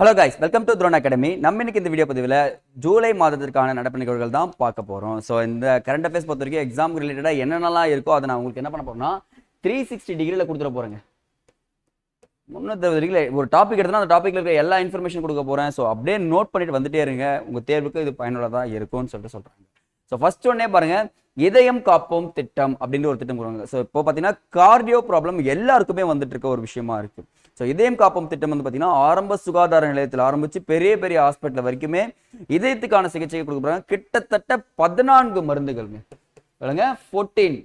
Hello guys welcome to drone academy நம்ம இன்னைக்கு இந்த வீடியோ பதிவில் ஜூலை மாதத்திற்கான நடப்பு நிகழ்வுகள் தான் பார்க்க போகிறோம் ஸோ இந்த கரண்ட் அஃபேர்ஸ் பொறுத்த வரைக்கும் எக்ஸாம் ரிலேட்டடாக என்னென்னலாம் இருக்கோ அதை நான் உங்களுக்கு என்ன பண்ண போறேன்னா த்ரீ சிக்ஸ்டி டிகிரியில் கொடுத்துட போகிறேங்க முன்னூற்றி டிகிரியில் ஒரு டாபிக் எடுத்தால் அந்த டாப்பிக்கில் இருக்கிற எல்லா இன்ஃபர்மேஷன் கொடுக்க போகிறேன் ஸோ அப்படியே நோட் பண்ணிட்டு வந்துட்டே இருங்க. உங்கள் தேர்வுக்கு இது பயனுள்ளதாக இருக்கும்னு சொல்லிட்டு சொல்கிறாங்க ஸோ ஃபர்ஸ்ட் ஒன்னே பாருங்கள் இதயம் காப்போம் திட்டம் அப்படின்ற ஒரு திட்டம் கொடுங்க ஸோ இப்போ பார்த்தீங்கன்னா கார்டியோ ப்ராப்ளம் எல்லாருக்குமே வந்துட்டு இருக்க ஒரு விஷயமா இருக்குது ஸோ இதயம் காப்போம் திட்டம் வந்து பார்த்தீங்கன்னா ஆரம்ப சுகாதார நிலையத்தில் ஆரம்பித்து பெரிய பெரிய ஹாஸ்பிட்டல் வரைக்குமே இதயத்துக்கான சிகிச்சை கொடுக்குறாங்க கிட்டத்தட்ட பதினான்கு மருந்துகள்ங்க. இல்லைங்க ஃபோர்டீன்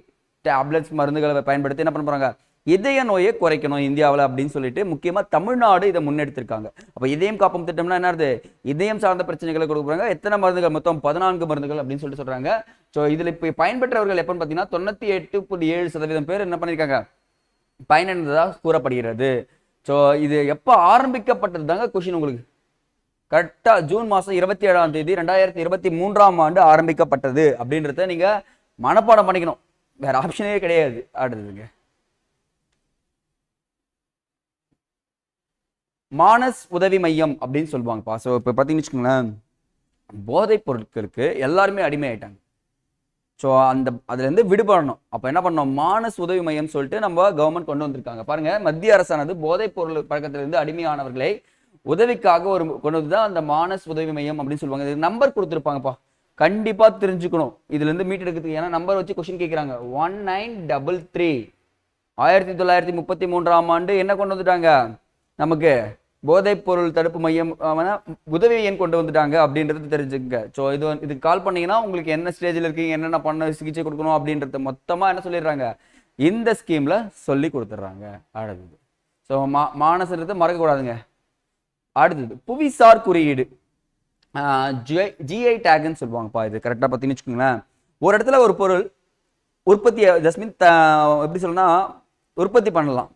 டேப்லெட்ஸ் மருந்துகளை பயன்படுத்தி என்ன பண்ண போகிறாங்க இதய நோயை குறைக்கணும் இந்தியாவில் அப்படின்னு சொல்லிட்டு முக்கியமாக தமிழ்நாடு இதை முன்னெடுத்திருக்காங்க. அப்போ இதயம் காப்போம் திட்டம்னா என்னது? இதயம் சார்ந்த பிரச்சனைகளை கொடுக்குறாங்க எத்தனை மருந்துகள்? மொத்தம் பதினான்கு மருந்துகள் அப்படின்னு சொல்லிட்டு சொல்கிறாங்க ஸோ இதில் இப்போ பயன்பெற்றவர்கள் எப்போன்னு பார்த்தீங்கன்னா தொண்ணூற்றி எட்டு புள்ளி ஏழு சதவீதம் பேர் என்ன பண்ணியிருக்காங்க பயனடைந்ததாக கூறப்படுகிறது. ஸோ இது எப்போ ஆரம்பிக்கப்பட்டது தாங்க கொஷின் உங்களுக்கு கரெக்டாக ஜூன் மாதம் இருபத்தி ஏழாம் தேதி ரெண்டாயிரத்தி இருபத்தி மூன்றாம் ஆண்டு ஆரம்பிக்கப்பட்டது அப்படின்றத நீங்கள் மனப்பாடம் பண்ணிக்கணும். வேற ஆப்ஷனே கிடையாது. அடுத்ததுங்க. மானஸ் உதவி மையம் அப்படின்னு சொல்லுவாங்கப்பா. ஸோ இப்போ பார்த்தீங்கன்னு வச்சுக்கோங்களேன் போதைப் பொருட்களுக்கு எல்லாருமே அடிமை ஆயிட்டாங்க ஸோ அந்த அதுலேருந்து விடுபடணும். அப்போ என்ன பண்ணோம் மானஸ் உதவி மையம் சொல்லிட்டு நம்ம கவர்மெண்ட் கொண்டு வந்திருக்காங்க. பாருங்க மத்திய அரசானது போதைப் பொருள் பழக்கத்திலிருந்து அடிமையானவர்களை உதவிக்காக ஒரு கொண்டு வந்து தான் அந்த மானஸ் உதவி மையம் அப்படின்னு சொல்லுவாங்க. இது நம்பர் கொடுத்துருப்பாங்கப்பா. கண்டிப்பா தெரிஞ்சுக்கணும். இதுல இருந்து மீட் எடுக்கிறதுக்கு. ஏன்னா நம்பர் வச்சு கொஸ்டின் கேட்குறாங்க. ஒன் நைன் டபுள் த்ரீ ஆயிரத்தி தொள்ளாயிரத்தி முப்பத்தி மூன்றாம் ஆண்டு என்ன கொண்டு வந்துட்டாங்க? நமக்கு போதைப் பொருள் தடுப்பு மையம் உதவி எண் கொண்டு வந்துட்டாங்க அப்படின்றது தெரிஞ்சுக்கங்க. ஸோ இது இதுக்கு கால் பண்ணீங்கன்னா உங்களுக்கு என்ன ஸ்டேஜில் இருக்கீங்க என்னென்ன பண்ண சிகிச்சை கொடுக்கணும் அப்படின்றத மொத்தமாக என்ன சொல்லிடுறாங்க? இந்த ஸ்கீமில் சொல்லி கொடுத்துட்றாங்க. அடுத்தது. ஸோ மா மானசன்றதை மறக்கக்கூடாதுங்க. அடுத்தது புவிசார் குறியீடு. ஜிஐ டேக்னு சொல்லுவாங்கப்பா இது கரெக்டாக பார்த்தீங்கன்னு வச்சுக்கோங்களேன். ஒரு இடத்துல ஒரு பொருள் உற்பத்தி ஜஸ்மின் எப்படி சொல்லணும்னா உற்பத்தி பண்ணலாம்.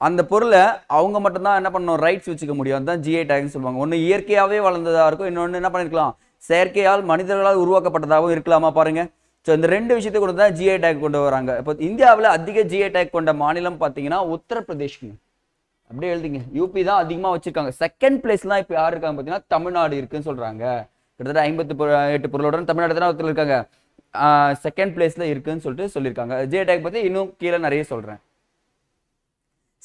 அந்த பொருளை அவங்க மட்டும்தான் என்ன பண்ணணும் ரைட்ஸ் வச்சுக்க முடியும். அதுதான் ஜிஐ டேக்னு சொல்லுவாங்க. ஒன்று இயற்கையாகவே வளர்ந்ததாக இருக்கும் இன்னொன்று என்ன பண்ணிருக்கலாம் செயற்கையால் மனிதர்களால் உருவாக்கப்பட்டதாகவும் இருக்கலாமா பாருங்க. ஸோ இந்த ரெண்டு விஷயத்தை கொண்டு தான் ஜிஐ டேக் கொண்டு வராங்க. இப்போ இந்தியாவில் அதிக ஜிஐ டேக் கொண்ட மாநிலம் பார்த்தீங்கன்னா உத்தரப்பிரதேஷ்ங்க. அப்படியே எழுதிங்க. யூபி தான் அதிகமாக வச்சிருக்காங்க. செகண்ட் பிளேஸ்லாம் இப்போ யார் இருக்காங்க பார்த்தீங்கன்னா தமிழ்நாடு இருக்குன்னு சொல்கிறாங்க கிட்டத்தட்ட ஐம்பத்து எட்டு பொருளுடன் தமிழ்நாடு தான் ஒருத்தர் இருக்காங்க. செகண்ட் பிளேஸில் இருக்குன்னு சொல்லிட்டு சொல்லியிருக்காங்க. ஜிஐ டேக் பற்றி இன்னும் கீழே நிறைய சொல்கிறேன்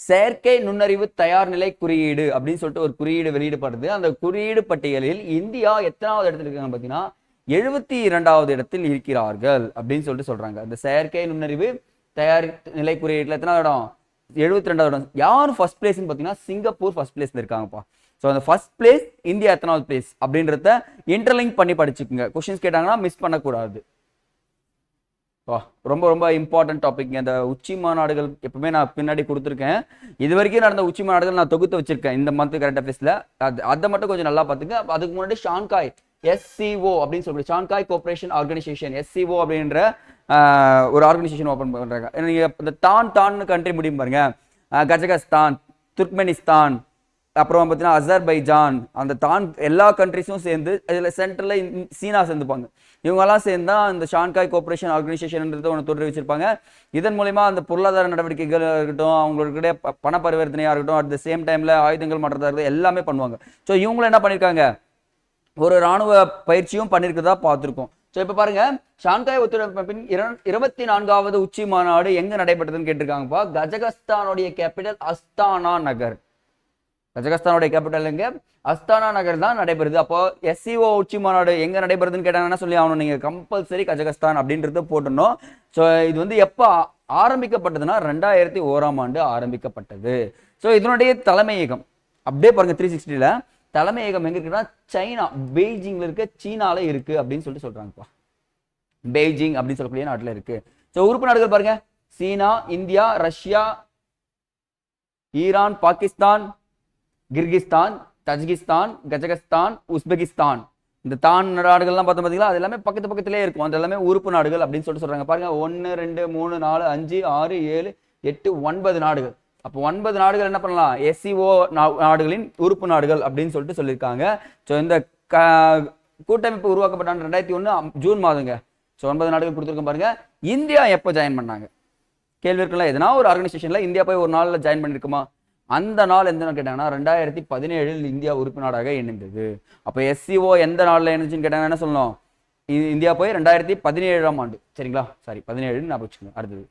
செயற்கை நுண்ணறிவு தயார் நிலை குறியீடு அப்படின்னு சொல்லிட்டு ஒரு குறியீடு வெளியிடப்படுது. அந்த குறியீடு பட்டியலில் இந்தியா எத்தனாவது இடத்துல இருக்காங்க பார்த்தீங்கன்னா எழுபத்தி இரண்டாவது இடத்தில் இருக்கிறார்கள் அப்படின்னு சொல்லிட்டு சொல்றாங்க. அந்த செயற்கை நுண்ணறிவு தயார் நிலை குறியீடுல எத்தனாவது இடம்? எழுபத்தி ரெண்டாவது இடம். யார் ஃபர்ஸ்ட் பிளேஸ்னு பார்த்தீங்கன்னா சிங்கப்பூர் ஃபர்ஸ்ட் பிளேஸ்ல இருக்காங்கப்பா. ஸோ அந்த ஃபர்ஸ்ட் பிளேஸ் இந்தியா எத்தனாவது பிளேஸ் அப்படின்றத இன்டர்லிங்க் பண்ணி படிச்சுக்கோங்க. கொஸ்டின்ஸ் கேட்டாங்கன்னா மிஸ் பண்ணக்கூடாது. ரொம்ப ரொம்ப இம்பார்ட்டன்ட் டாபிக் அந்த உச்சி மாநாடுகள் எப்பவுமே நான் பின்னாடி கொடுத்துருக்கேன். இது வரைக்கும் நடந்த உச்சி மாநாடுகள் நான் தொகுத்து வச்சிருக்கேன் இந்த மந்த் கரண்ட் அஃபேர்ஸில் அது அதை மட்டும் கொஞ்சம் நல்லா பார்த்துங்க. அதுக்கு முன்னாடி ஷாங்காய் எஸ்சிஓ அப்படின்னு சொல்லி ஷாங்காய் கோஆப்ரேஷன் ஆர்கனைசேஷன் எஸ்சிஓ அப்படின்ற ஒரு ஆர்கனைசேஷன் ஓப்பன் பண்ணுறாங்க நீங்கள் இந்த தான் தான் கண்ட்ரி முடியும் பாருங்க. கஜகஸ்தான் துர்க்மெனிஸ்தான் அப்புறம் பார்த்தீங்கன்னா அசர்பைஜான் அந்த தான் எல்லா கண்ட்ரிஸும் சேர்ந்து இதில் சென்டரில் சீனா சேர்ந்துப்பாங்க. இவங்கெல்லாம் சேர்ந்து தான் இந்த ஷான்காய் கோஆபரேஷன் ஆர்கனைசேஷன்ன்றது ஒன்று தொடர் வச்சிருப்பாங்க. இதன் மூலிமா அந்த பொருளாதார நடவடிக்கைகள் இருக்கட்டும் அவங்களுக்கிட்டே பண பரிவர்த்தனையாக இருக்கட்டும் அட் த சேம் டைமில் ஆயுதங்கள் மாற்றதாக இருக்கட்டும் எல்லாமே பண்ணுவாங்க. ஸோ இவங்களும் என்ன பண்ணியிருக்காங்க ஒரு ராணுவ பயிற்சியும் பண்ணியிருக்கிறதா பார்த்துருக்கோம். ஸோ இப்போ பாருங்க ஷாங்காய் ஒத்துழைப்பின் இருபத்தி நான்காவது உச்சி மாநாடு எங்க நடைபெற்றதுன்னு கேட்டிருக்காங்கப்பா? கஜகஸ்தானுடைய கேபிட்டல் அஸ்தானா நகர். கஜகஸ்தானுடைய கேபிட்டல் எங்கே? அஸ்தானா நகர் தான் நடைபெறுது. அப்போ எஸ்சிஓ உச்சி மாநாடு எங்கே நடைபெறுதுன்னு கேட்டாங்கன்னா சொல்லி ஆகணும்? நீங்கள் கம்பல்சரி கஜகஸ்தான் அப்படின்றத போட்டணும் ஸோ இது வந்து எப்போ ஆரம்பிக்கப்பட்டதுன்னா ரெண்டாயிரத்தி ஓராம் ஆண்டு ஆரம்பிக்கப்பட்டது. ஸோ இதனுடைய தலைமையகம் அப்படியே பாருங்க த்ரீ சிக்ஸ்டியில் தலைமையகம் எங்கே இருக்குன்னா சைனா. பெய்ஜிங்கில் இருக்க சீனாவில் இருக்குது அப்படின்னு சொல்லிட்டு சொல்கிறாங்கப்பா பெய்ஜிங் அப்படின்னு சொல்லக்கூடிய நாட்டில் இருக்குது ஸோ உறுப்பு நாடுகள் பாருங்க. China India Russia Iran Pakistan Kyrgyzstan Tajikistan Kazakhstan Uzbekistan. இந்த தான் நாடுகள்லாம் பார்த்தோம் பார்த்தீங்களா? அது எல்லாமே பக்கத்து பக்கத்துலேயே இருக்கும். அது எல்லாமே உறுப்பு நாடுகள் அப்படின்னு சொல்லிட்டு சொல்றாங்க. பாருங்க ஒன்று ரெண்டு மூணு நாலு அஞ்சு ஆறு ஏழு எட்டு ஒன்பது நாடுகள். அப்போ ஒன்பது நாடுகள் என்ன பண்ணலாம்? எஸ்சிஓ நாடுகளின் உறுப்பு நாடுகள் அப்படின்னு சொல்லிட்டு சொல்லியிருக்காங்க. ஸோ இந்த க- கூட்டமைப்பு உருவாக்கப்பட்ட ரெண்டாயிரத்தி ஒன்று ஜூன் மாதங்க. ஸோ ஒன்பது நாடுகள் கொடுத்துருக்கோம் பாருங்க. இந்தியா எப்போ ஜாயின் பண்ணாங்க? கேள்வி இருக்கலாம் எதனா ஒரு ஆர்கனைசேஷனில் இந்தியா போய் ஒரு நாளில் ஜாயின் பண்ணியிருக்குமா அந்த நாள் எந்த நாள் கேட்டாங்கன்னா ரெண்டாயிரத்தி பதினேழில் இந்தியா உறுப்பு நாடாக இணைந்தது. அப்போ எஸ்சிஓ எந்த நாளில் இணைஞ்சுன்னு கேட்டாங்கன்னா என்ன சொல்லணும்? இது இந்தியா போய் ரெண்டாயிரத்தி பதினேழாம் ஆண்டு. சரிங்களா? சாரி பதினேழுன்னு நான் வச்சுக்கோங்க. அடுத்தது.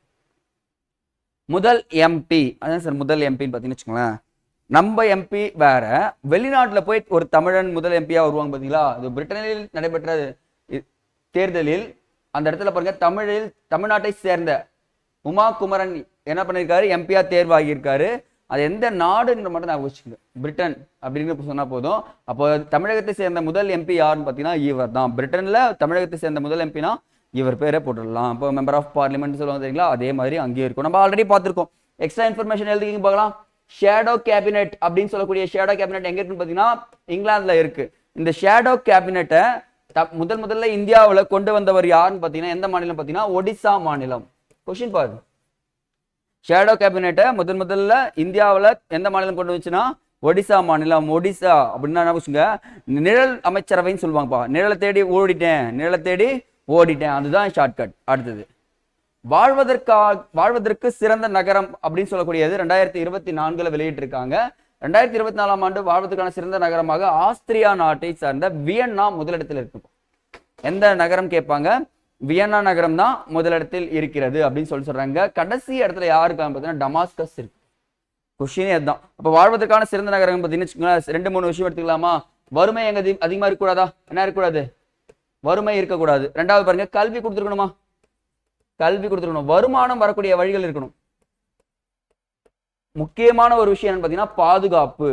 முதல் எம்பி அதான் சார் முதல் எம்பின்னு பார்த்தீங்கன்னு வச்சுக்கோங்களேன். நம்ம எம்பி வேற வெளிநாட்டில் போய் ஒரு தமிழன் முதல் எம்பியா வருவாங்க பார்த்தீங்களா? அது பிரிட்டனில் நடைபெற்ற தேர்தலில் அந்த இடத்துல பாருங்க தமிழில் தமிழ்நாட்டை சேர்ந்த உமா குமரன் என்ன பண்ணியிருக்காரு? எம்பியா தேர்வாகியிருக்காரு. அது எந்த நாடுன்ற மட்டும் நான் வச்சுங்க பிரிட்டன் அப்படின்னு சொன்னால் போதும். அப்போ தமிழகத்தை சேர்ந்த முதல் எம்பி யாருன்னு பார்த்தீங்கன்னா இவர் தான். பிரிட்டன்ல தமிழகத்தை சேர்ந்த முதல் எம்பினா இவர் பேரே போட்டுடலாம். இப்போ மெம்பர் ஆஃப் பார்லிமெண்ட் சொல்லுவாங்க தெரியுங்களா? அதே மாதிரி அங்கேயும் இருக்கும். நம்ம ஆல்ரெடி பார்த்துருக்கோம். எக்ஸ்ட்ரா இன்ஃபர்மேஷன் எழுதிக்கிங்க பார்க்கலாம். ஷேடோ கேபினெட் அப்படின்னு சொல்லக்கூடிய ஷேடோ கேபினெட் எங்கே இருக்குன்னு பார்த்தீங்கன்னா இங்கிலாந்துல இருக்கு. இந்த ஷேடோ கேபினெட்டை முதல் முதல்ல இந்தியாவுல கொண்டு வந்தவர் யாருன்னு பார்த்தீங்கன்னா எந்த மாநிலம் பார்த்தீங்கன்னா ஒடிசா மாநிலம். கொஷின் பாருங்க. ஷேடோ கேபினெட்டை முதன் முதல்ல இந்தியாவில் எந்த மாநிலம் கொண்டு வந்துச்சுன்னா ஒடிசா மாநிலம் ஒடிசா அப்படின்னா என்ன வச்சுங்க நிழல் அமைச்சரவைன்னு சொல்லுவாங்கப்பா. நிழலை தேடி ஓடிட்டேன். நிழலை தேடி ஓடிட்டேன். அதுதான் ஷார்ட்கட் அடுத்தது. வாழ்வதற்கா வாழ்வதற்கு சிறந்த நகரம் அப்படின்னு சொல்லக்கூடியது ரெண்டாயிரத்தி இருபத்தி நான்குல வெளியிட்டிருக்காங்க. ரெண்டாயிரத்தி இருபத்தி நாலாம் ஆண்டு வாழ்வதற்கான சிறந்த நகரமாக ஆஸ்திரியா நாட்டை சார்ந்த வியன்னா முதலிடத்தில் இருக்கு எந்த நகரம் கேட்பாங்க? வியன்னா நகரம் தான் முதலிடத்தில் இருக்கிறது அப்படின்னு சொல்லி சொல்றாங்க. கடைசி இடத்துல யாரு இருக்காங்க பார்த்தீங்கன்னா டமாஸ்கஸ் இருக்கு. கொஷினே அதுதான். அப்போ வாழ்வதற்கான சிறந்த நகரம் பார்த்தீங்கன்னு ரெண்டு மூணு விஷயம் எடுத்துக்கலாமா? வறுமை எங்க அதிகமா இருக்கக்கூடாதா? என்ன இருக்கக்கூடாது? வறுமை இருக்கக்கூடாது. ரெண்டாவது பாருங்க கல்வி கொடுத்துருக்கணுமா? கல்வி கொடுத்துருக்கணும். வருமானம் வரக்கூடிய வழிகள் இருக்கணும். முக்கியமான ஒரு விஷயம் என்னன்னு பார்த்தீங்கன்னா பாதுகாப்பு.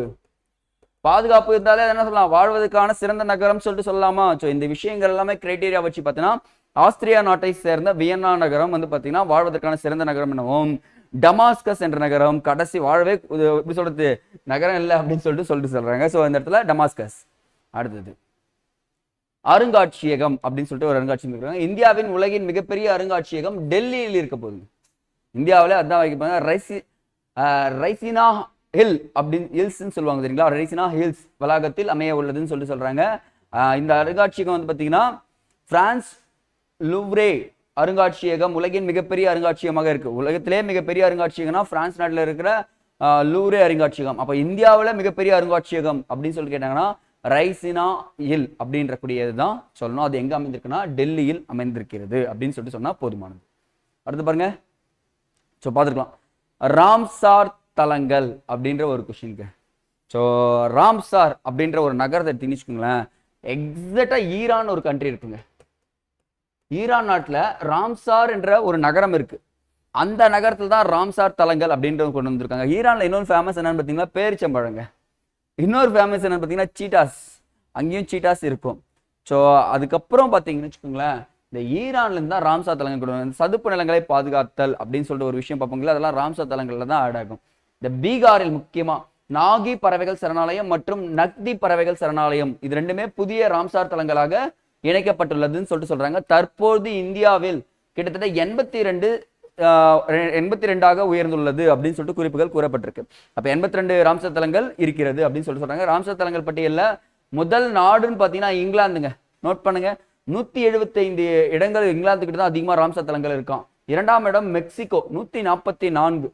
பாதுகாப்பு இருந்தாலே என்ன சொல்லலாம்? வாழ்வதற்கான சிறந்த நகரம் சொல்லிட்டு சொல்லலாமா? ஸோ இந்த விஷயங்கள் எல்லாமே கிரைட்டீரியா வச்சு பார்த்தீங்கன்னா ஆஸ்திரியா நாட்டை சேர்ந்த வியன்னா நகரம் வந்து பார்த்தீங்கன்னா வாழ்வதற்கான சிறந்த நகரம் எனவும் டமாஸ்கஸ் என்ற நகரம் கடைசி வாழவே எப்படி சொல்றது? நகரம் இல்லை அப்படின்னு சொல்லிட்டு சொல்லிட்டு சொல்றாங்க. ஸோ இந்த இடத்துல டமாஸ்கஸ். அடுத்தது. அருங்காட்சியகம் அப்படின்னு சொல்லிட்டு ஒரு அருங்காட்சியகம் இருக்காங்க இந்தியாவின் உலகின் மிகப்பெரிய அருங்காட்சியகம் டெல்லியில் இருக்க போகுது. இந்தியாவில் அதான் வைக்க ரைசி ரைசினா ஹில் அப்படின்னு ஹில்ஸ்ன்னு சொல்லுவாங்க தெரியுங்களா? ரைசினா ஹில்ஸ் வளாகத்தில் அமைய உள்ளதுன்னு சொல்லிட்டு சொல்றாங்க. இந்த அருங்காட்சியகம் வந்து பார்த்தீங்கன்னா பிரான்ஸ் லுவ்ரே அருங்காட்சியகம் உலகின் மிகப்பெரிய அருங்காட்சியகமாக இருக்கு. உலகத்திலே மிகப்பெரிய அருங்காட்சியகம்னா பிரான்ஸ் நாட்டில் இருக்கிற லூரே அருங்காட்சியகம். அப்போ இந்தியாவில் மிகப்பெரிய அருங்காட்சியகம் அப்படின்னு சொல்லி கேட்டாங்கன்னா ரைசினா ஹில் அப்படின்ற கூடியது தான் சொல்லணும். அது எங்கே அமைந்திருக்குன்னா டெல்லியில் அமைந்திருக்கிறது அப்படின்னு சொல்லிட்டு சொன்னால் போதுமானது. அடுத்து பாருங்க. ஸோ பார்த்துருக்கலாம் ராம்சார் தலங்கள் அப்படின்ற ஒரு கொஷினுக்கு ஸோ ராம்சார் அப்படின்ற ஒரு நகரத்தை எடுத்தீங்கன்னு வச்சுக்கோங்களேன் எக்ஸாக்டாக ஈரான் ஒரு கண்ட்ரி இருக்குங்க. ஈரான் நாட்டில் ராம்சார் என்ற ஒரு நகரம் இருக்கு. அந்த நகரத்தில் தான் ராம்சார் தலங்கள் அப்படின்றது கொண்டு வந்திருக்காங்க. ஈரானில் இன்னொரு ஃபேமஸ் என்னன்னு பார்த்தீங்கன்னா பேரிச்சம்பழங்க. இன்னொரு ஃபேமஸ் என்னன்னு பார்த்தீங்கன்னா சீட்டாஸ். அங்கேயும் சீட்டாஸ் இருக்கும். ஸோ அதுக்கப்புறம் பார்த்தீங்கன்னு வச்சுக்கோங்களேன் இந்த ஈரான்லேருந்து தான் ராம்சார் தலங்கள் கொண்டு வந்து சதுப்பு நிலங்களை பாதுகாத்தல் அப்படின்னு சொல்லிட்டு ஒரு விஷயம் பார்ப்போங்களா அதெல்லாம் ராம்சார் தலங்களில் தான் ஆட் ஆகும். இந்த பீகாரில் முக்கியமாக நாகி பறவைகள் சரணாலயம் மற்றும் நக்தி பறவைகள் சரணாலயம். இது ரெண்டுமே புதிய ராம்சார் தலங்களாக இணைக்கப்பட்டுள்ளதுன்னு சொல்லிட்டு சொல்றாங்க. தற்போது இந்தியாவில் கிட்டத்தட்ட எண்பத்தி ரெண்டு எண்பத்தி ரெண்டாக உயர்ந்துள்ளது அப்படின்னு சொல்லிட்டு குறிப்புகள் கூறப்பட்டிருக்கு. அப்ப எண்பத்தி ரெண்டு ராம்சர் தலங்கள் இருக்கிறது அப்படின்னு சொல்லிட்டு சொல்றாங்க. ராம்சர் தலங்கள் பட்டியல்ல முதல் நாடுன்னு பாத்தீங்கன்னா இங்கிலாந்துங்க. நோட் பண்ணுங்க. நூத்தி எழுபத்தைந்து இடங்கள் இங்கிலாந்து கிட்ட தான் அதிகமா ராம்சர் தலங்கள் இருக்கும். இரண்டாம் இடம் மெக்சிகோ நூத்தி நாற்பத்தி நான்கு.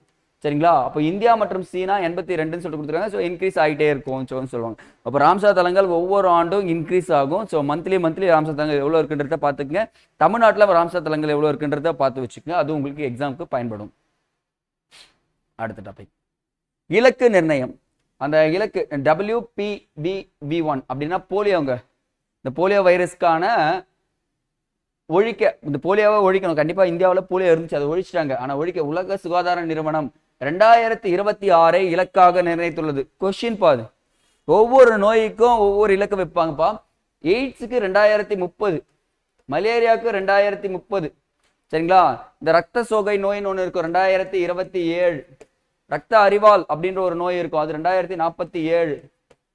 சரிங்களா? அப்போ இந்தியா மற்றும் சீனா எண்பத்தி ரெண்டுன்னு சொல்லிட்டு கொடுத்துருக்காங்க. ஸோ இன்க்ரீஸ் ஆகிட்டே இருக்கும் ஸோ சொல்லுவாங்க. அப்போ ராம்சா தலங்கள் ஒவ்வொரு ஆண்டும் இன்க்ரீஸ் ஆகும். ஸோ மந்த்லி மந்த்லி ராம்சா தலங்கள் எவ்வளோ இருக்குன்றத பார்த்துக்குங்க. தமிழ்நாட்டில் ராம்சா தலங்கள் எவ்வளோ இருக்குன்றத பார்த்து வச்சுக்கோங்க. அது உங்களுக்கு எக்ஸாமுக்கு பயன்படும். அடுத்த டாபிக் இலக்கு நிர்ணயம். அந்த இலக்கு டபிள்யூபிவிவி ஒன் அப்படின்னா போலியோங்க இந்த போலியோ வைரஸ்க்கான ஒழிக்க இந்த போலியோவை ஒழிக்கணும். கண்டிப்பாக இந்தியாவில் போலியோ இருந்துச்சு. அதை ஒழிச்சிட்டாங்க. ஆனால் ஒழிக்க உலக சுகாதார நிறுவனம் ரெண்டாயிரத்தி இருபத்தி ஆறை இலக்காக நிர்ணயித்துள்ளது. கொஸ்டின் பாது ஒவ்வொரு நோய்க்கும் ஒவ்வொரு இலக்கு வைப்பாங்கப்பா. எய்ட்ஸுக்கு ரெண்டாயிரத்தி முப்பது மலேரியாவுக்கு ரெண்டாயிரத்தி முப்பது. சரிங்களா? இந்த ரத்த சோகை நோயின்னு ஒன்று இருக்கும். ரெண்டாயிரத்தி இருபத்தி ஏழு. ரத்த அறிவால் அப்படின்ற ஒரு நோய் இருக்கும். அது ரெண்டாயிரத்தி நாற்பத்தி ஏழு.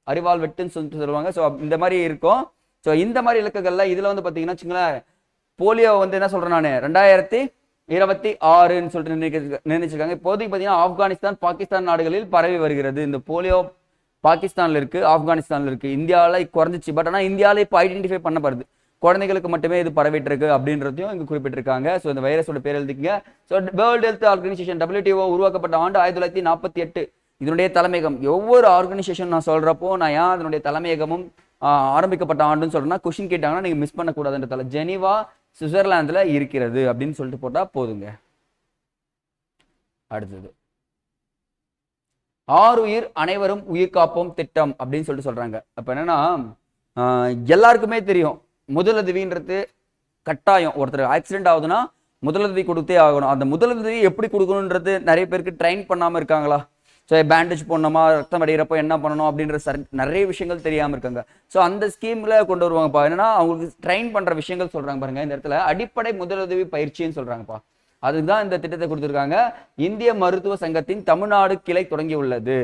அறிவால் வெட்டுன்னு சொல்லிட்டு சொல்லுவாங்க. ஸோ இந்த மாதிரி இருக்கும். ஸோ இந்த மாதிரி இலக்குகள்லாம் இதில் வந்து பார்த்தீங்கன்னா வச்சுங்களேன் போலியோ வந்து என்ன சொல்கிறேன் நான்? ரெண்டாயிரத்தி இருபத்தி ஆறுன்னு சொல்லிட்டு நினைக்க நிர்ணயிச்சிருக்காங்க இப்போதைக்கு பார்த்தீங்கன்னா ஆப்கானிஸ்தான் பாகிஸ்தான் நாடுகளில் பரவி வருகிறது. இந்த போலியோ பாகிஸ்தானில் இருக்குது ஆப்கானிஸ்தானில் இருக்குது இந்தியாவில் குறைஞ்சிச்சு. பட் ஆனால் இந்தியாவில் இப்போ ஐடென்டிஃபை பண்ணப்படுது. குழந்தைகளுக்கு மட்டுமே இது பரவிட்டு இருக்கு அப்படின்றதையும் இங்கே குறிப்பிட்டிருக்காங்க. ஸோ இந்த வைரஸோட பேர் எழுதிக்கங்க. So world health organization WTO உருவாக்கப்பட்ட ஆண்டு ஆயிரத்தி தொள்ளாயிரத்தி நாற்பத்தி எட்டு. இதனுடைய தலைமையகம் ஒவ்வொரு ஆர்கனைசேஷன் நான் சொல்கிறப்போ நான் ஏன் அதனுடைய தலைமையகமும் ஆரம்பிக்கப்பட்ட ஆண்டுன்னு சொல்கிறேன்னா கொஷின் கேட்டாங்கன்னா நீங்கள் மிஸ் பண்ணக்கூடாதுன்ற தலை ஜெனீவா சுவிட்சர்லாந்தில் இருக்கிறது அப்படின்னு சொல்லிட்டு போட்டால் போதுங்க. அடுத்தது. ஆறு உயிர் அனைவரும் உயிர் காப்போம் திட்டம் அப்படின்னு சொல்லிட்டு சொல்றாங்க. அப்போ என்னன்னா எல்லாருக்குமே தெரியும். முதலுதவின்றது கட்டாயம். ஒருத்தர் ஆக்சிடென்ட் ஆகுதுன்னா முதலுதவி கொடுத்தே ஆகணும். அந்த முதலுதவி எப்படி கொடுக்கணுன்றது நிறைய பேருக்கு ட்ரைன் பண்ணாம இருக்காங்களா? ஸோ பேண்டேஜ் போடணுமா? ரத்தம் அடைகிறப்போ என்ன பண்ணணும்? அப்படின்ற சரி நிறைய விஷயங்கள் தெரியாமல் இருக்காங்க. ஸோ அந்த ஸ்கீமில் கொண்டு வருவாங்கப்பா. என்னன்னா அவங்களுக்கு ட்ரெயின் பண்ணுற விஷயங்கள் சொல்கிறாங்க பாருங்க. இந்த இடத்துல அடிப்படை முதலுதவி பயிற்சின்னு சொல்கிறாங்கப்பா அதுதான் இந்த திட்டத்தை கொடுத்துருக்காங்க. இந்திய மருத்துவ சங்கத்தின் தமிழ்நாடு கிளை தொடங்கி உள்ளது.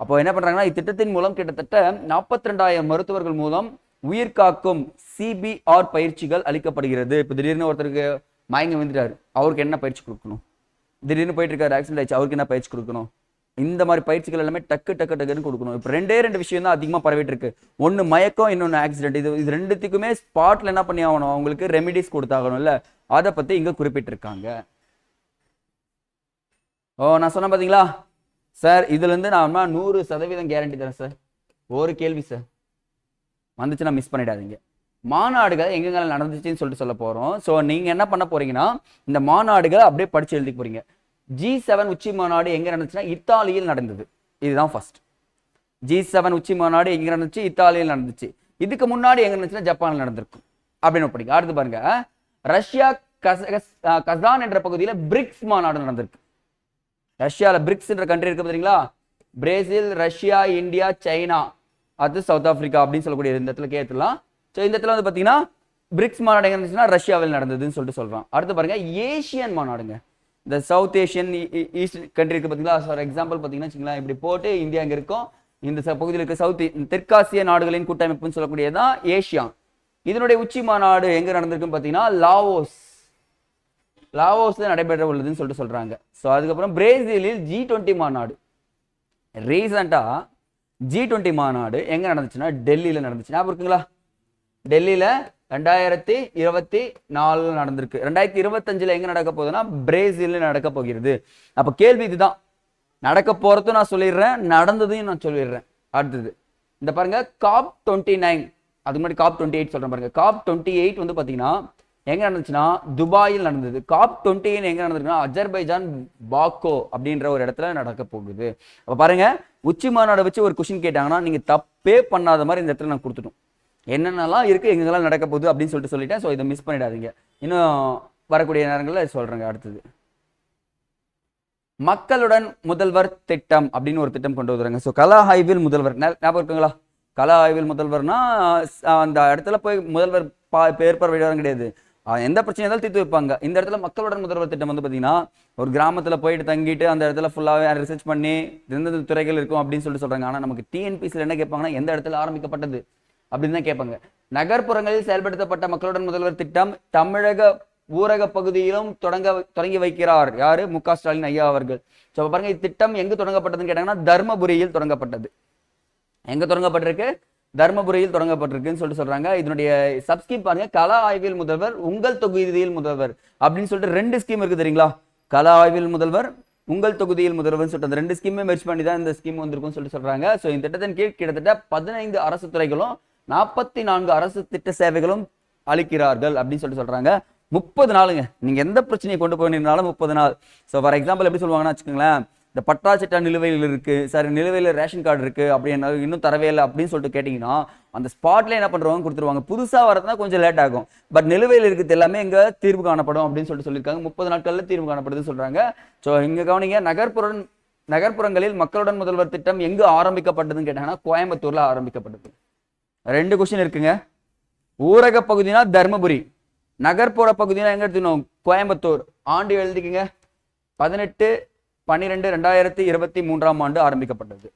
அப்போ என்ன பண்ணுறாங்கன்னா இத்திட்டத்தின் மூலம் கிட்டத்தட்ட நாற்பத்தி ரெண்டாயிரம் மருத்துவர்கள் மூலம் உயிர் காக்கும் சிபிஆர் பயிற்சிகள் அளிக்கப்படுகிறது. இப்போ திடீர்னு ஒருத்தருக்கு மயங்க வந்துட்டாரு அவருக்கு என்ன பயிற்சி கொடுக்கணும்? திடீர்னு போயிட்டு இருக்காரு ஆக்சிடென்ட் ஆயிடுச்சு. அவருக்கு என்ன பயிற்சி கொடுக்கணும்? இந்த மாதிரி பயிற்சிகள் எல்லாமே டக்கு டக்கு டக்குன்னு கொடுக்கணும். இப்போ ரெண்டே ரெண்டு விஷயம் தான் அதிகமாக பரவிட்டு இருக்கு ஒன்று மயக்கம் இன்னொன்று ஆக்சிடென்ட் இது இது ரெண்டுத்துக்குமே ஸ்பாட்ல என்ன பண்ணி ஆகணும்? அவங்களுக்கு ரெமிடிஸ் கொடுத்தாகணும்ல. அதை பற்றி இங்கே குறிப்பிட்டிருக்காங்க. ஓ நான் சொன்னேன் பார்த்தீங்களா சார் இதுலேருந்து நான் நூறு சதவீதம் கேரண்டி தரேன் சார் ஒரு கேள்வி சார் வந்துச்சுன்னா மிஸ் பண்ணிடாதீங்க. மாநாடுகள் எங்கெங்கெல்லாம் நடந்துச்சுன்னு சொல்லிட்டு சொல்ல போகிறோம் ஸோ நீங்கள் என்ன பண்ண போறீங்கன்னா இந்த மாநாடுகளை அப்படியே படிச்சு எழுதி போறீங்க. ஜி செவன் உச்சி மாநாடு எங்கே நடந்துச்சுன்னா இத்தாலியில் நடந்தது. இதுதான் ஃபர்ஸ்ட் ஜி செவன் உச்சி மாநாடு எங்கே நடந்துச்சு? இத்தாலியில் நடந்துச்சு. இதுக்கு முன்னாடி எங்கே நடந்துச்சுன்னா ஜப்பானில் நடந்திருக்கும். அப்படின்னு படிங்க அடுத்து பாருங்க. ரஷ்யா கச- கஸ்- கசான் என்ற பகுதியில் பிரிக்ஸ் மாநாடு நடந்திருக்கு. ரஷ்யாவில் பிரிக்ஸ் என்ற கண்ட்ரி இருக்கு பார்த்தீங்களா பிரேசில் ரஷ்யா இந்தியா சைனா. அது சவுத் ஆப்பிரிக்கா அப்படின்னு சொல்லக்கூடிய இந்த இடத்துல கேட்டுலாம் ஸோ இந்த இடத்துல வந்து பார்த்தீங்கன்னா பிரிக்ஸ் மாநாடு எங்கே இருந்துச்சுன்னா ரஷ்யாவில் நடந்ததுன்னு சொல்லிட்டு சொல்கிறான் அடுத்து பாருங்க ஏசியன் மாநாடுங்க. இந்த சவுத் ஏஷியன் ஈஸ்ட் கண்ட்ரி இருக்கு பார்த்தீங்களா ஃபார் எக்ஸாம்பிள் பார்த்தீங்கன்னா வச்சுங்களேன் இப்படி போட்டு இந்தியா இங்க இருக்கும். இந்த ச- பகுதியில் இருக்க சவுத் தெற்காசிய நாடுகளின் கூட்டமைப்புன்னு சொல்லக்கூடியதான் ஏசியா இதனுடைய உச்சி மாநாடு எங்க நடந்திருக்குன்னு பார்த்தீங்கன்னா லாவோஸ் லாவோஸ்ல நடைபெற உள்ளதுன்னு சொல்லிட்டு சொல்றாங்க. ஸோ அதுக்கப்புறம் பிரேசிலில் ஜி டுவெண்ட்டி மாநாடு. ரீசண்டாக ஜி டுவெண்ட்டி மாநாடு எங்கே நடந்துச்சுன்னா டெல்லியில் நடந்துச்சு. ஞாபகம் இருக்குங்களா? டெல்லியில் ரெண்டாயிரத்தி இருபத்தி நாலுல நடந்திருக்கு. ரெண்டாயிரத்தி இருபத்தஞ்சுல எங்க நடக்க போகுதுன்னா பிரேசில்ல நடக்க போகிறது. அப்ப கேள்வி இதுதான். நடக்க போறதும் நான் சொல்லிடுறேன் நடந்ததையும் நான் சொல்லிடுறேன். அடுத்தது இந்த பாருங்க காப் டுவெண்ட்டி நைன் அதுக்கு முன்னாடி காப் டுவெண்ட்டி எயிட் சொல்றேன் பாருங்க. காப் டுவெண்ட்டி எயிட் வந்து பாத்தீங்கன்னா எங்க நடந்துச்சுன்னா துபாயில் நடந்தது. காப் டுவெண்ட்டி எங்க நடந்திருக்குன்னா அஜர்பைஜான் பாக்கோ அப்படின்ற ஒரு இடத்துல நடக்க போகுது. அப்ப பாருங்க உச்சி மாநாடு வச்சு ஒரு கொஷின் கேட்டாங்கன்னா நீங்க தப்பே பண்ணாத மாதிரி இந்த இடத்துல நான் கொடுத்துட்டோம். என்னென்னலாம் இருக்குது எங்கெல்லாம் நடக்க போகுது அப்படின்னு சொல்லிட்டு சொல்லிட்டேன். ஸோ இதை மிஸ் பண்ணிடாதீங்க. இன்னும் வரக்கூடிய நேரங்களில் சொல்கிறேங்க அடுத்தது. மக்களுடன் முதல்வர் திட்டம் அப்படின்னு ஒரு திட்டம் கொண்டு வந்துறாங்க ஸோ கலா ஆய்வில் முதல்வர் ஞாபகம் இருக்குங்களா? கலா ஆய்வில் முதல்வர்னா அந்த இடத்துல போய் முதல்வர் பா பேர் விடுவாங்க கிடையாது. எந்த பிரச்சனையும் இருந்தாலும் தீர்த்து வைப்பாங்க. இந்த இடத்துல மக்களுடன் முதல்வர் திட்டம் வந்து பார்த்தீங்கன்னா ஒரு கிராமத்தில் போயிட்டு தங்கிட்டு அந்த இடத்துல ஃபுல்லாகவே ரிசர்ச் பண்ணி எந்தெந்த துறைகள் இருக்கும் அப்படின்னு சொல்லிட்டு சொல்கிறாங்க ஆனால் நமக்கு டிஎன்பிசியில் என்ன கேட்பாங்கன்னா எந்த இடத்துல ஆரம்பிக்கப்பட்டது? அப்படின்னு தான் கேட்பாங்க. நகர்ப்புறங்களில் செயல்படுத்தப்பட்ட மக்களுடன் முதல்வர் திட்டம் தமிழக ஊரக பகுதியிலும் தொடங்க தொடங்கி வைக்கிறார். யாரு? மு க ஸ்டாலின் ஐயா அவர்கள். ஸோ பாருங்க இத்திட்டம் எங்கு தொடங்கப்பட்டதுன்னு கேட்டாங்கன்னா தர்மபுரியில் தொடங்கப்பட்டது. எங்க தொடங்கப்பட்டிருக்கு? தர்மபுரியில் தொடங்கப்பட்டிருக்குன்னு சொல்லிட்டு சொல்றாங்க. இதனுடைய சப்ஸ்கீம் பாருங்க. கலா ஆய்வில் முதல்வர் உங்கள் தொகுதியில் முதல்வர் அப்படின்னு சொல்லிட்டு ரெண்டு ஸ்கீம் இருக்கு தெரியுங்களா? கலா ஆய்வில் முதல்வர் உங்கள் தொகுதியில் முதல்வர்னு சொல்லிட்டு அந்த ரெண்டு ஸ்கீமே மெர்ச் பண்ணி தான் இந்த ஸ்கீம் வந்திருக்கும்னு சொல்லிட்டு சொல்றாங்க. ஸோ இந்த திட்டத்தின் கீழ் கிட்டத்தட்ட பதினைந்து அரசு துறைகளும் நாற்பத்தி நான்கு அரசு திட்ட சேவைகளும் அளிக்கிறார்கள் அப்படின்னு சொல்லிட்டு சொல்றாங்க. முப்பது நாளுங்க. நீங்க எந்த பிரச்சனையை கொண்டு போயிருந்தாலும் முப்பது நாள். ஸோ ஃபார் எக்ஸாம்பிள் எப்படி சொல்லுவாங்கன்னா வச்சுக்கோங்களேன் இந்த பட்டா சிட்டா நிலுவையில் இருக்கு சார் நிலுவையில் ரேஷன் கார்டு இருக்கு அப்படி என்ன இன்னும் தரவே இல்லை அப்படின்னு சொல்லிட்டு கேட்டிங்கன்னா அந்த ஸ்பாட்ல என்ன பண்ணுறவங்க கொடுத்துருவாங்க. புதுசாக வரதுனா கொஞ்சம் லேட் ஆகும். பட் நிலுவையில் இருக்கிறது எல்லாமே இங்கே தீர்வு காணப்படும் அப்படின்னு சொல்லிட்டு சொல்லியிருக்காங்க. முப்பது நாட்களில் தீர்வு காணப்படுதுன்னு சொல்கிறாங்க ஸோ இங்கே கவனிங்க நகர்ப்புற நகர்ப்புறங்களில் மக்களுடன் முதல்வர் திட்டம் எங்கு ஆரம்பிக்கப்பட்டதுன்னு கேட்டாங்கன்னா கோயம்புத்தூரில் ஆரம்பிக்கப்பட்டது. ரெண்டு கொஸ்டின் இருக்குங்க. ஊரக பகுதினா தர்மபுரி. நகர்ப்புற பகுதினா எங்க எடுத்துக்கணும்? கோயம்புத்தூர். ஆண்டு எழுதிக்கங்க. பதினெட்டு பன்னிரெண்டு ரெண்டாயிரத்தி இருபத்தி மூன்றாம் ஆண்டு ஆரம்பிக்கப்பட்டது.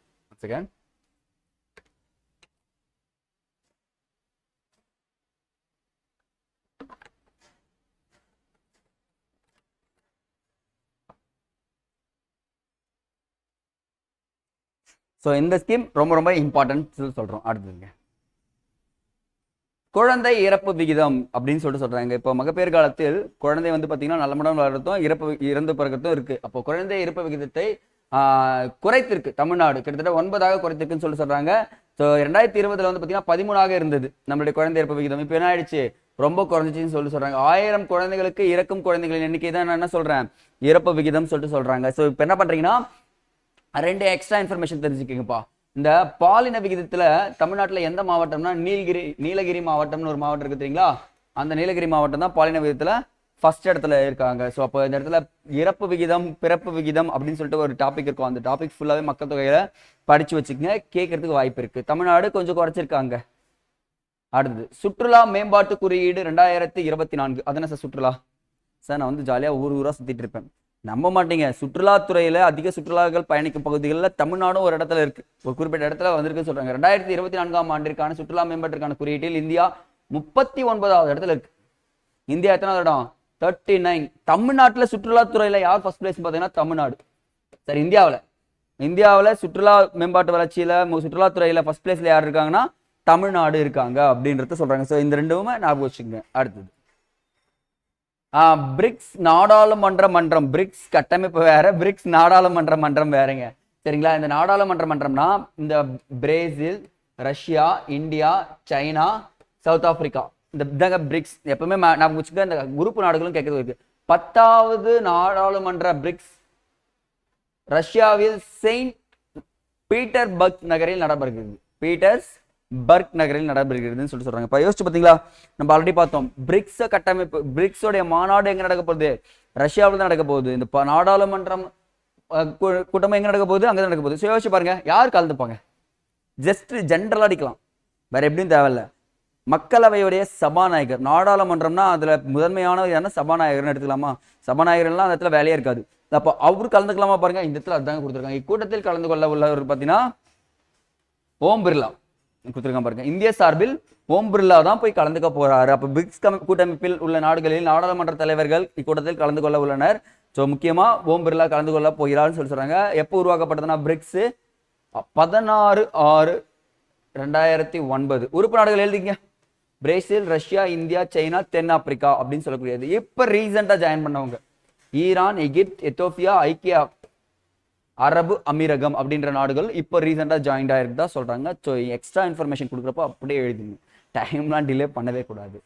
ஸோ இந்த ஸ்கீம் ரொம்ப ரொம்ப இம்பார்ட்டன்ட் சொல்றோம். அடுத்ததுங்க. குழந்தை இறப்பு விகிதம் அப்படின்னு சொல்லிட்டு சொல்றாங்க. இப்போ மகப்பேறு காலத்தில் குழந்தை வந்து பார்த்தீங்கன்னா நல்ல மடம் வளர்றதும் இறப்பு இறந்து பிறகுறதும் இருக்கு. அப்போ குழந்தை இறப்பு விகிதத்தை குறைத்திருக்கு தமிழ்நாடு. கிட்டத்தட்ட ஒன்பதாக குறைத்திருக்குன்னு சொல்லி சொல்றாங்க. ஸோ ரெண்டாயிரத்தி இருபதுல வந்து பார்த்தீங்கன்னா பதிமூணாக இருந்தது நம்மளுடைய குழந்தை இறப்பு விகிதம். இப்போ என்ன ஆயிடுச்சு? ரொம்ப குறைஞ்சிச்சின்னு சொல்லி சொல்றாங்க. ஆயிரம் குழந்தைகளுக்கு இறக்கும் குழந்தைகளின் எண்ணிக்கை தான் நான் என்ன சொல்றேன்? இறப்பு விகிதம் சொல்லிட்டு சொல்றாங்க. ஸோ இப்போ என்ன பண்றீங்கன்னா ரெண்டு எக்ஸ்ட்ரா இன்ஃபர்மேஷன் தெரிஞ்சுக்கிங்கப்பா. இந்த பாலின விகிதத்துல தமிழ்நாட்டில் எந்த மாவட்டம்னா நீலகிரி நீலகிரி மாவட்டம்னு ஒரு மாவட்டம் இருக்கு தெரியுங்களா? அந்த நீலகிரி மாவட்டம் தான் பாலின விகிதத்துல ஃபர்ஸ்ட் இடத்துல இருக்காங்க. ஸோ அப்போ இந்த இடத்துல இறப்பு விகிதம் பிறப்பு விகிதம் அப்படின்னு சொல்லிட்டு ஒரு டாபிக் இருக்கும். அந்த டாபிக் ஃபுல்லாவே மக்கள் தொகையில படிச்சு வச்சுக்கங்க. கேட்கறதுக்கு வாய்ப்பு இருக்கு. தமிழ்நாடு கொஞ்சம் குறைச்சிருக்காங்க. அடுத்தது சுற்றுலா மேம்பாட்டு குறியீடு ரெண்டாயிரத்தி இருபத்தி நான்கு. அதன சார் சுற்றுலா? சார் நான் வந்து ஜாலியாக ஊர் ஊராக சுற்றிட்டு இருப்பேன். நம்ப மாட்டீங்க. சுற்றுலாத்துறையில் அதிக சுற்றுலாக்கள் பயணிக்கும் பகுதிகளில் தமிழ்நாடும் ஒரு இடத்துல இருக்கு. ஒரு குறிப்பிட்ட இடத்துல வந்திருக்குன்னு சொல்றாங்க. ரெண்டாயிரத்தி இருபத்தி நான்காம் ஆண்டிற்கான சுற்றுலா மேம்பாட்டிற்கான குறியீட்டில் இந்தியா முப்பத்தி ஒன்பதாவது இடத்துல இருக்கு. இந்தியா எத்தனாவது இடம்? தேர்ட்டி நைன் தமிழ்நாட்டில் சுற்றுலாத்துறையில் யார் ஃபர்ஸ்ட் பிளேஸ் பார்த்தீங்கன்னா தமிழ்நாடு. சரி இந்தியாவில். இந்தியாவில் சுற்றுலா மேம்பாட்டு வளர்ச்சியில் சுற்றுலாத்துறையில் ஃபஸ்ட் ஃபர்ஸ்ட் யார் இருக்காங்கன்னா தமிழ்நாடு இருக்காங்க அப்படின்றத சொல்கிறாங்க ஸோ இந்த ரெண்டுமே ஞாபகம் வச்சுக்கோங்க. அடுத்தது. பிரிக்ஸ் நாடாளுமன்ற மன்றம் பிரிக்ஸ் கட்டமைப்பு வேற பிரிக்ஸ் நாடாளுமன்ற மன்றம் வேறங்க. சரிங்களா? இந்த நாடாளுமன்ற மன்றம்னா இந்த Brazil Russia India China South Africa இந்த இதாங்க பிரிக்ஸ் எப்பவுமே நான் வச்சுக்க இந்த குரூப் நாடுகளும் கேட்கறது இருக்கு. பத்தாவது நாடாளுமன்ற பிரிக்ஸ் ரஷ்யாவில் செயின்ட் பீட்டர்பர்க் நகரில் நடைபெறுகிறது. பீட்டர்ஸ் பர்க் நகரில் நடைபெறுகிறதுன்னு சொல்லி சொல்றாங்க. இப்போ யோசிச்சு பார்த்தீங்களா நம்ம ஆல்ரெடி பார்த்தோம். பிரிக்ஸ் கட்டமைப்பு பிரிக்ஸோடைய மாநாடு எங்க நடக்க போகுது? ரஷ்யாவில் தான் நடக்க போகுது. இந்த நாடாளுமன்றம் கூ- கூட்டமும் எங்க நடக்க போகுது? அங்கே தான் நடக்க போகுது. ஸோ யோசிச்சு பாருங்க. யார் கலந்துப்பாங்க? ஜஸ்ட் ஜென்ரலாக அடிக்கலாம். வேற எப்படியும் தேவையில்ல. மக்களவையுடைய சபாநாயகர். நாடாளுமன்றம்னா அதுல முதன்மையானவர் யாருன்னா சபாநாயகர்னு எடுத்துக்கலாமா? சபாநாயகர்லாம் அந்த இடத்துல வேலையே இருக்காது. அப்போ அவர் கலந்துக்கலாமா பாருங்க? இந்த இடத்துல அதுதாங்க கொடுத்துருக்காங்க. இக்கூட்டத்தில் கலந்து கொள்ள உள்ளவர் பார்த்தீங்கன்னா ஓம் பிர்லா. கொடுத்துருக்காங்க பாருங்க. இந்திய சார்பில் ஓம் பிர்லா தான் போய் கலந்துக்க போறாரு. அப்போ பிரிக்ஸ் கூட்டமைப்பில் உள்ள நாடுகளில் நாடாளுமன்ற தலைவர்கள் இக்கூட்டத்தில் கலந்து கொள்ள உள்ளனர். ஸோ முக்கியமா ஓம் பிர்லா கலந்து கொள்ள போகிறார்னு சொல்லி சொல்றாங்க. எப்போ உருவாக்கப்பட்டதுன்னா பிரிக்ஸ்? பதினாறு ஆறு ரெண்டாயிரத்தி ஒன்பது. உறுப்பு நாடுகள் எழுதிங்க பிரேசில் ரஷ்யா இந்தியா சைனா தென் ஆப்பிரிக்கா அப்படின்னு சொல்லக்கூடியது. இப்போ ரீசெண்டாக ஜாயின் பண்ணவங்க. ஈரான் எகிப்த் எத்தோப்பியா ஐக்கிய அரபு அமீரகம் அப்படின்ற நாடுகள் இப்போ ரீசெண்டாக ஜாயின்ட் ஆகிருக்குதா சொல்கிறாங்க ஸோ எக்ஸ்ட்ரா இன்ஃபர்மேஷன் கொடுக்குறப்போ அப்படியே எழுதுங்க. டைம்லாம் டிலே பண்ணவே கூடாது.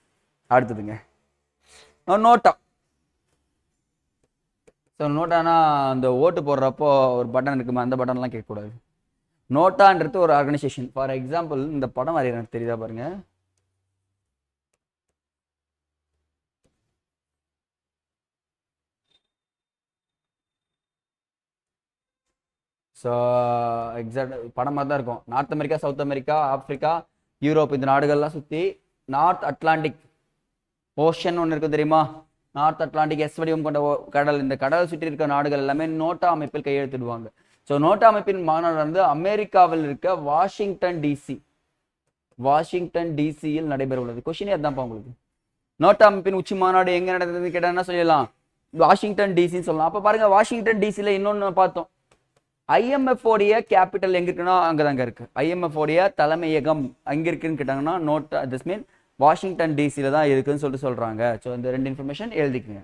அடுத்ததுங்க. நோட்டா ஸோ நோட்டானா அந்த ஓட்டு போடுறப்போ ஒரு பட்டன் இருக்குமா? அந்த பட்டன்லாம் கேட்கக்கூடாது. நோட்டான்றது ஒரு ஆர்கனைசேஷன் ஃபார் எக்ஸாம்பிள் இந்த படம் வரைய தெரியுதா பாருங்கள் ஸோ எக்ஸாக்ட் படம் தான் இருக்கும். North America South America Africa Europe இந்த நாடுகள்லாம் சுற்றி நார்த் அட்லாண்டிக் ஓஷன் ஒன்று இருக்கும் தெரியுமா? நார்த் அட்லாண்டிக் எஸ் வடிவம் கொண்ட கடல். இந்த கடல் சுற்றி இருக்கிற நாடுகள் எல்லாமே நோட்டா அமைப்பில் கையெழுத்திடுவாங்க. ஸோ நோட்டா அமைப்பின் மாநாடு வந்து அமெரிக்காவில் இருக்க வாஷிங்டன் டிசி வாஷிங்டன் டிசியில் நடைபெற உள்ளது. கொஷினே அதுதான்ப்பா உங்களுக்கு. நோட்டா அமைப்பின் உச்சி மாநாடு எங்கே நடந்ததுன்னு கேட்டா என்ன சொல்லலாம்? வாஷிங்டன் டிசின்னு சொல்லலாம். அப்போ பாருங்க வாஷிங்டன் டிசியில் இன்னொன்று பார்த்தோம். ஐஎம்எஃப்ஓடைய கேபிட்டல் எங்க இருக்குன்னா அங்கதாங்க இருக்கு. IMF உடைய தலைமையகம் அங்க இருக்குன்னு கேட்டாங்கன்னா நோட் திஸ் மீன் வாஷிங்டன் டிசியில தான் இருக்குன்னு சொல்லிட்டு சொல்றாங்க. ஸோ இந்த ரெண்டு இன்ஃபர்மேஷன் எழுதிக்கங்க.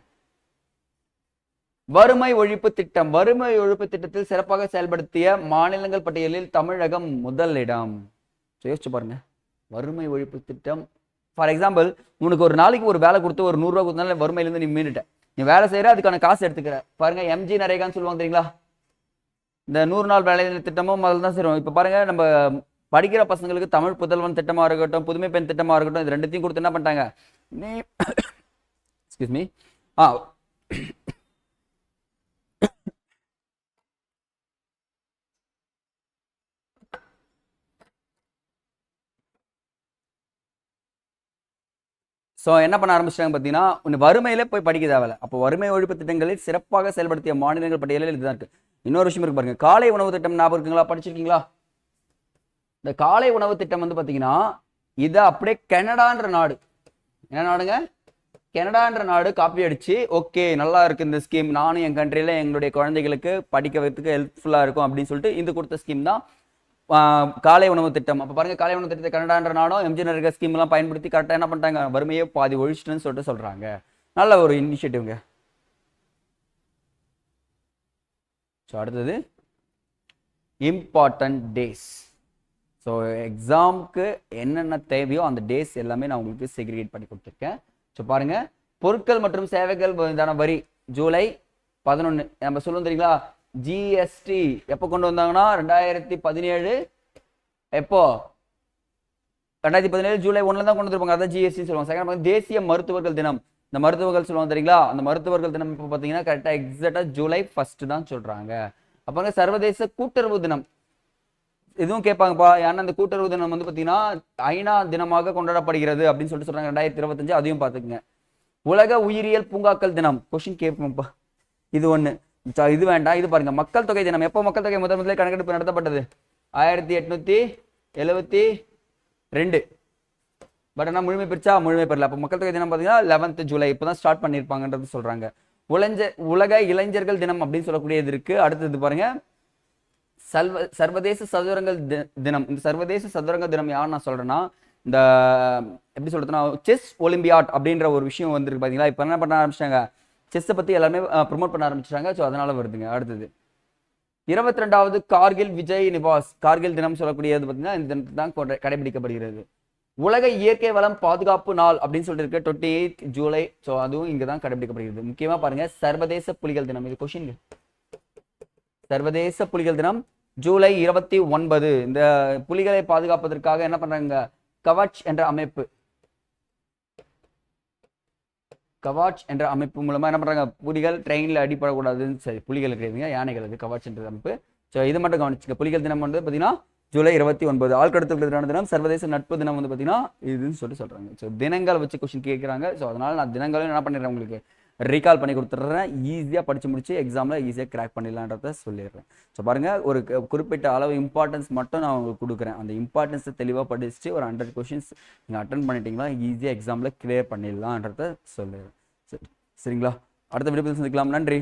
வறுமை ஒழிப்பு திட்டம். வறுமை ஒழிப்பு திட்டத்தில் சிறப்பாக செயல்படுத்திய மாநிலங்கள் பட்டியலில் தமிழகம் முதலிடம் So, யோசிச்சு பாருங்க. வறுமை ஒழிப்பு திட்டம். ஃபார் எக்ஸாம்பிள் உனக்கு ஒரு நாளைக்கு ஒரு வேலை கொடுத்து ஒரு நூறுரூவா கொடுத்தனால வறுமையிலேருந்து நீ மீண்டுட்ட. நீ வேலை செய்கிற அதுக்கான காசு எடுத்துக்கிற. பாருங்க எம்ஜி நரேகான்னு சொல்லுவாங்க தெரியுங்களா? இந்த நூறு நாள் வேலை திட்டமும் முதல்ல தான் சேரும். இப்போ பாருங்க நம்ம படிக்கிற பசங்களுக்கு தமிழ் புதல்வன் திட்டமா இருக்கட்டும் புதுமை பெண் திட்டமா இருக்கட்டும் இது ரெண்டுத்தையும் கொடுத்து என்ன பண்ணிட்டாங்க? நீ எக்ஸ்கியூஸ் மீ ஆ. ஸோ என்ன பண்ண ஆரம்பிச்சிட்டாங்க பார்த்தீங்கன்னா உன்னை வறுமையிலே போய் படிக்க தேவையில்ல. அப்போ வறுமை ஒழிப்பு திட்டங்களில் சிறப்பாக செயல்படுத்திய மாநிலங்கள் பட்டியலில் இதுதான் இருக்கு. இன்னொரு விஷயம் இருக்கு பாருங்க. காலை உணவு திட்டம் ஞாபகம் இருக்குங்களா? படிச்சிருக்கீங்களா? இந்த காலை உணவு திட்டம் வந்து பார்த்தீங்கன்னா இதை அப்படியே கனடான்ற நாடு என்ன நாடுங்க? கனடான்ற நாடு காப்பி அடிச்சு ஓகே நல்லா இருக்கு இந்த ஸ்கீம் நானும் என் கண்ட்ரியில எங்களுடைய குழந்தைகளுக்கு படிக்க வைக்கிறதுக்கு ஹெல்ப்ஃபுல்லா இருக்கும் அப்படின்னு சொல்லிட்டு இது கொடுத்த ஸ்கீம் தான். காலை உணவு திட்டம். அப்ப பாருங்க காலை உணவு திட்டத்தை கனடான்ற நாடும் எம்ஜிஆர் நரேகா ஸ்கீம் எல்லாம் பயன்படுத்தி கரெக்டாக என்ன பண்ணிட்டாங்க? வறுமையை பாதி ஒழிச்சிட்டுன்னு சொல்லிட்டு சொல்றாங்க. நல்ல ஒரு இனிஷியேட்டிவ்ங்க ஸோ அடுத்தது இம்பார்ட்டன்ட் டேஸ் ஸோ எக்ஸாமுக்கு என்னென்ன தேவையோ அந்த டேஸ் எல்லாமே நான் உங்களுக்கு செக்ரிகேட் பண்ணி கொடுத்துருக்கேன். ஸோ பாருங்கள் பொருட்கள் மற்றும் சேவைகள் மீதான வரி ஜூலை பதினொன்று நம்ம சொல்லுவோம் தெரியுங்களா? ஜிஎஸ்டி எப்போ கொண்டு வந்தாங்கன்னா? ரெண்டாயிரத்தி பதினேழு. எப்போ? ரெண்டாயிரத்தி பதினேழு ஜூலை ஒன்றில் தான் கொண்டு வந்துருப்பாங்க. அதான் ஜிஎஸ்டின்னு சொல்லுவாங்க. செகண்ட் தேசிய மருத்துவர்கள் தினம். இந்த மருத்துவர்கள் சொல்லுவாங்க தெரியுங்களா? அந்த மருத்துவர்கள் தினம் இப்போ பார்த்தீங்கன்னா கரெக்டாக எக்ஸாக்டாக ஜூலை ஃபர்ஸ்ட் தான் சொல்கிறாங்க அப்புறம் சர்வதேச கூட்டுறவு தினம். இதுவும் கேட்பாங்கப்பா ஏன்னா அந்த கூட்டுறவு தினம் வந்து பார்த்தீங்கன்னா ஐநா தினமாக கொண்டாடப்படுகிறது அப்படின்னு சொல்லிட்டு சொல்கிறாங்க ரெண்டாயிரத்தி இருபத்தஞ்சு அதையும் பார்த்துக்குங்க. உலக உயிரியல் பூங்காக்கள் தினம். கொஷின் கேட்போம்ப்பா. இது ஒன்று இது வேண்டாம். இது பாருங்க மக்கள் தொகை தினம். எப்போ மக்கள் தொகை முதல் முதல்ல கணக்கெடுப்பு நடத்தப்பட்டது? ஆயிரத்தி எட்நூத்தி எழுபத்தி ரெண்டு. பட் ஆனால் முழுமை பெற்றா முழுமை பெறல. அப்போ மக்கள் தொகை தினம் பார்த்தீங்கன்னா லெவன்த் ஜூலை இப்போ தான் ஸ்டார்ட் பண்ணியிருப்பாங்கன்றது சொல்கிறாங்க உலஞ்ச உலக இளைஞர்கள் தினம் அப்படின்னு சொல்லக்கூடியது இருக்குது அடுத்தது பாருங்கள் சர்வ சர்வதேச சதுரங்கள் தி- தினம். இந்த சர்வதேச சதுரங்க தினம் யார் நான் சொல்கிறேன்னா இந்த எப்படி சொல்கிறதுனா செஸ் ஒலிம்பியாட் அப்படின்ற ஒரு விஷயம் வந்துருக்கு பார்த்தீங்களா இப்போ என்ன பண்ண ஆரம்பிச்சிட்டாங்க? செஸ்ஸை பற்றி எல்லாருமே ப்ரொமோட் பண்ண ஆரம்பிச்சிட்டாங்க. ஸோ அதனால் வருதுங்க. அடுத்தது. இருபத்தி ரெண்டாவது கார்கில் விஜய் நிவாஸ். கார்கில் தினம் சொல்லக்கூடியது பார்த்தீங்கன்னா இந்த தினத்தை தான் கடைபிடிக்கப்படுகிறது. உலக இயற்கை வளம் பாதுகாப்பு நாள் அப்படின்னு சொல்லிட்டு இருக்கு டுவெண்ட்டி எயிட் ஜூலை ஸோ அதுவும் இங்கே தான் கடைபிடிக்கப்படுகிறது. முக்கியமாக பாருங்க சர்வதேச புலிகள் தினம். இது கொஷின் சர்வதேச புலிகள் தினம் ஜூலை இருபத்தி ஒன்பது. இந்த புலிகளை பாதுகாப்பதற்காக என்ன பண்றாங்க? கவாச் என்ற அமைப்பு. கவாச் என்ற அமைப்பு மூலமா என்ன பண்றாங்க? புலிகள் ட்ரெயின்ல அடிப்படக்கூடாதுன்னு சரி புலிகள் கிடையாதுங்க யானைகள் அது கவாச் என்ற அமைப்பு. ஸோ இது மட்டும் கவனிச்சுங்க. புலிகள் தினம் வந்து பார்த்தீங்கன்னா ஜூலை இருபத்தி ஒன்பது. ஆழ்கடத்துக்கு தினம் சர்வதேச நட்பு தினம் வந்து பார்த்தீங்கன்னா இதுன்னு சொல்லி சொல்கிறாங்க ஸோ தினங்கள் வச்சு கொஷின் கேட்குறாங்க ஸோ அதனால் நான் தினங்களும் என்ன பண்ணிடுறேன் உங்களுக்கு? ரீகால் பண்ணி கொடுத்துட்றேன். ஈஸியாக படித்து முடிச்சு எக்ஸாமில் ஈஸியாக கிராக் பண்ணிடலான்றத சொல்லிடுறேன். ஸோ பாருங்கள் ஒரு குறிப்பிட்ட அளவு இம்பார்ட்டன்ஸ் மட்டும் நான் உங்களுக்கு கொடுக்குறேன். அந்த இம்பார்ட்டன்ஸை தெளிவாக படிச்சுட்டு ஒரு ஹண்ட்ரட் கொஷின்ஸ் நீங்கள் அட்டன் பண்ணிட்டீங்களா ஈஸியாக எக்ஸாமில் கிளியர் பண்ணிடலான்றத சொல்லிடுறேன். சரி சரிங்களா? அடுத்த வீடியோ சந்திக்கலாம். நன்றி.